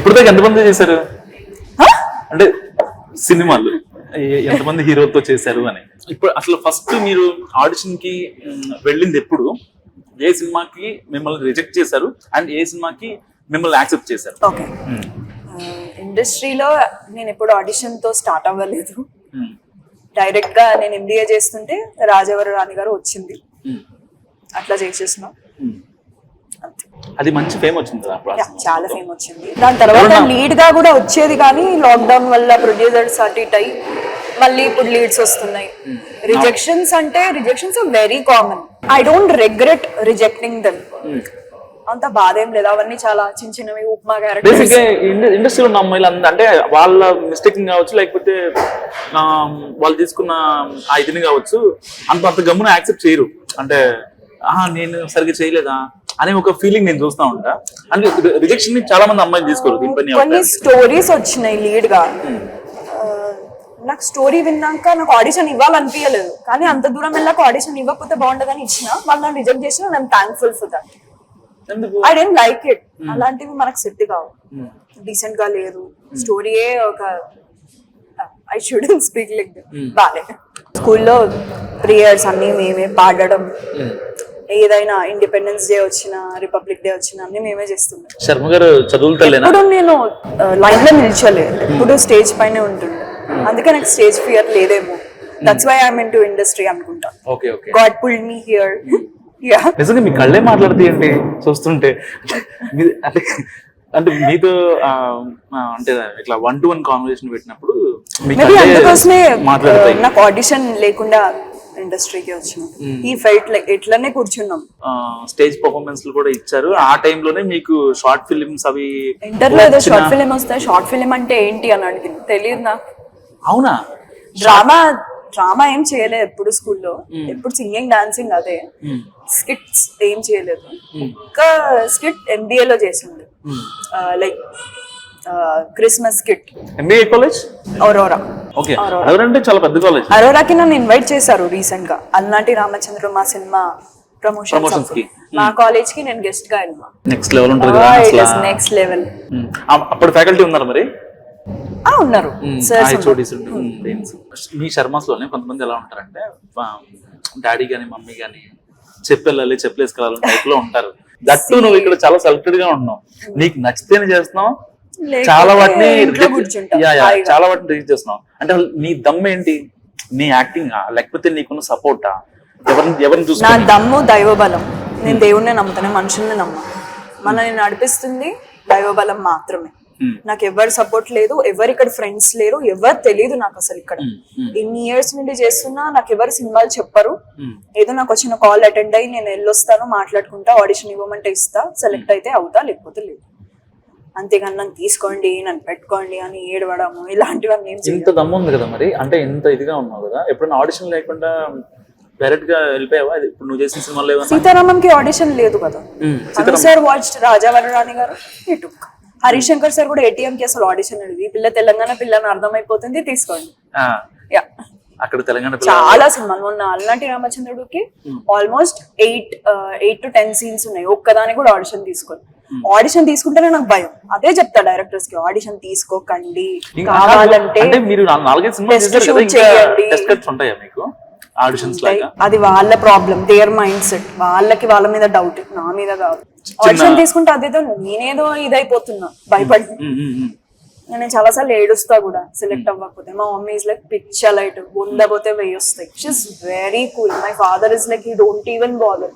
ఇప్పుడు దాకా ఎంతమంది చేశారు? అంటే సినిమాలు. ఎంతమంది హీరోలతో చేశారు అని. ఇప్పుడు అసలు ఫస్ట్ మీరు ఆడిషన్కి వెళ్ళింది ఎప్పుడు? ఏ సినిమాకి మిమ్మల్ని రిజెక్ట్ చేశారు? అండ్ ఏ సినిమాకి మిమ్మల్ని యాక్సెప్ట్ చేశారు? ఓకే. ఇండస్ట్రీలో నేను ఎప్పుడు ఆడిషన్తో స్టార్ట్ అవ్వలేదు. డైరెక్ట్గా నేను ఎంబీఏ చేస్తుంటే రాజవర రాణి గారు వచ్చింది. అట్లా చేసేసిన. అది మంచి ఫేమ్ వచ్చింది. చాలా ఫేమ్ వచ్చింది. దాని తర్వాత లీడ్గా కూడా వచ్చేది కానీ లాక్డౌన్ వల్ల ప్రొడ్యూసర్స్ అటు ఇటు అయ్యి మళ్ళీ ఇప్పుడు లీడ్స్ వస్తున్నాయి. రిజెక్షన్స్ అంటే rejections very common I don't regret rejecting them. అంత బాధ ఏం లేదు. అవన్నీ చాలా చిన్న చిన్నవి ఉప్మా క్యారెక్టర్స్ ఇండస్ట్రీలో ఉన్న అమ్మాయిలు అంటే వాళ్ళ మిస్టేకింగ్ కావచ్చు లేకపోతే వాళ్ళు తీసుకున్న ఆ ఇదిని కావచ్చు అంత అంత గమ్మున యాక్సెప్ట్ చేయరు. అంటే ఆహా నేను సరిగ్గా చేయలేదా? అనే ఒక ఫీలింగ్ నేను చూస్తా ఉంటా. అంటే రిజెక్షన్ని చాలా మంది అమ్మాయిలు తీసుకోరు దీనిపైన నీ కొన్ని? స్టోరీస్ వచ్చినాయి లీడ్గా. నాకు స్టోరీ విన్నాక నాకు ఆడిషన్ ఇవ్వాలనిపించలేదు కానీ అంత దూరం వెళ్ళాక ఆడిషన్ ఇవ్వకపోతే బాగుండదని ఇచ్చిన వాళ్ళు నన్ను రిజెక్ట్ చేసిన నేను thankful for that I don't like it అలాంటివి మనకు సెట్ కావు. డీసెంట్గా లేదు. స్టోరీయే ఒక ఐ షుడ్ స్పీక్ లైక్ బాలే స్కూల్లో ప్రేయర్స్ అన్ని మేమే పాడడం. ఏదైనా ఇండిపెండెన్స్ డే వచ్చిన రిపబ్లిక్ డే వచ్చిన అన్ని మేమే చేస్తుండే శర్మ గారు ఎప్పుడు నేను లైన్లో నిల్చోలే. ఎప్పుడు స్టేజ్ పైనే ఉంటుండే. అందుకే నాకు స్టేజ్ ఫియర్ లేదేమో. That's why I'm into industry అనుకుంటా. Okay okay. God pulled me here yeah నిజంగా మీ కళ్ళే మాట్లాడతాయండి చూస్తుంటే. అంటే అంటే మీతో అంటే ఇట్లా వన్ టు వన్ కాన్వర్సేషన్ పెట్టినప్పుడు నాకు ఆడిషన్ లేకుండా ఇండస్ట్రీకి వచ్చిన ఈ లైక్ ఎట్లనే కూర్చున్నాం. స్టేజ్ పర్ఫార్మెన్స్ కూడా ఇచ్చారు. ఆ టైంలోనే మీకు షార్ట్ ఫిలిమ్స్ అవి ఇంటర్లో ఏదో షార్ట్ ఫిలిం వస్తే షార్ట్ ఫిలిం అంటే ఏంటి అని అడిగింది. తెలియదు నాకు. అవునా? డ్రామా డ్రామా ఏం చేయలేదు ఎప్పుడు స్కూల్లో. ఎప్పుడు సింగింగ్ డాన్సింగ్ అదే. స్కిట్స్ ఏం చేయలేదు. ఒక్క స్కిట్ ఎంబీఏ లో చేసింది like Christmas skit MBA college Aurora okay. ఎవరంటే చాలా పెద్ద కాలేజ్ అరోరాకి నన్ను ఇన్వైట్ చేశారు రీసెంట్గా అల్నాటి రామచంద్ర మా సినిమా ప్రమోషన్ Promotions కి. మా కాలేజ్కి నేను గెస్ట్గా వెళ్ళినా నెక్స్ట్ లెవెల్ ఉంటుంది కదా అసలు. నెక్స్ట్ లెవెల్ అప్పుడు ఫ్యాకల్టీ ఉన్నారు మరి? ఆ ఉన్నారు. సార్ హెచ్ఓడిస్ మీ శర్మాస్లోనే కొంతమంది ఎలా ఉంటారంటే డాడీ గాని మమ్మీ గాని చెప్పెళ్ళాలి చెప్పలేసుకెళ్ళాలి టైప్లో ఉంటారు. దట్టు నువ్వు ఇక్కడ చాలా సెలెక్టెడ్గా ఉన్నావు. నీకు నచ్చితేనే చేస్తున్నావు చాలా వాటిని. చాలా వాటిని రిజెక్ట్ చేస్తున్నావు అంటే నీ దమ్ ఏంటి? నీ యాక్టింగ్ లేకపోతే నీకున్న సపోర్టా ఎవరిని ఎవరిని నా చూసుకున్నా దమ్ము దైవబలం. నేను దేవుణ్ణి నమ్ముతాను మనుషుల్ని నమ్మ మనల్ని నడిపిస్తుంది దైవబలం మాత్రమే. Hmm. నాకు ఎవరు సపోర్ట్ లేదు ఎవరు ఇక్కడ ఫ్రెండ్స్ లేరు ఎవరు తెలియదు నాకు అసలు ఇక్కడ. Hmm. ఎన్ని ఇయర్స్ నుండి చేస్తున్నా నాకు ఎవరు సినిమాలు చెప్పరు. Hmm. ఏదో నాకు వచ్చిన కాల్ అటెండ్ అయ్యి నేను వెళ్ళొస్తాను మాట్లాడుకుంటా ఆడిషన్ ఇవ్వమంటే ఇస్తా సెలెక్ట్ అయితే అవుతా లేకపోతే లేదు. అంతేగాని నన్ను తీసుకోండి నన్ను పెట్టుకోండి అని ఏడవడము ఇలాంటివన్నీ. ఇంత దమ్ము ఉంది కదా మరి? అంటే ఇంత ఇదిగా ఉన్నావు కదా? ఎప్పుడైనా ఆడిషన్ లేకుండా డైరెక్ట్గా వెళ్ళిపోయావా? అది ఇప్పుడు నువ్వు చేసిన సినిమాలో సీతారామంకి ఆడిషన్ లేదు కదా? సార్ వాచ్ రాజావరరాణి గారు ఇటుక్ హరీష్ శంకర్ సార్ కూడా ఏటీఎం కి అసలు ఆడిషన్ అడిగి ఈ పిల్ల తెలంగాణ పిల్లని అర్థమైపోతుంది తీసుకోండి. యా అక్కడ తెలంగాణ చాలా సినిమాలు. మొన్న అల్లాంటి రామచంద్రుడికి almost eight eight to ten scenes ఉన్నాయి. ఒక్కదానికి కూడా ఆడిషన్ తీసుకోండి ఆడిషన్ తీసుకుంటేనే నాకు భయం. అదే చెప్తా డైరెక్టర్స్కి ఆడిషన్ తీసుకోకండి. కావాలంటే మీరు నాలుగైదు సినిమాలు చేయండి. మీకు? ఆడిషన్స్ అది వాళ్ళ ప్రాబ్లం దేర్ మైండ్ సెట్ వాళ్ళకి వాళ్ళ మీద డౌట్ నా మీద కాదు ఆడిషన్ తీసుకుంటే అదేదో నేనేదో ఇదైపోతున్నా. భయపడి ఉమ్, ఉమ్, ఉమ్. నేను చాలా సార్లు ఏడుస్తా కూడా సెలెక్ట్ అవ్వకపోతే. మా మమ్మీ ఇస్ లైక్ పిచ్చ లైట్ ఉండబోతే వెయ్యి వస్తాయి. She's very cool my father is like he don't even bother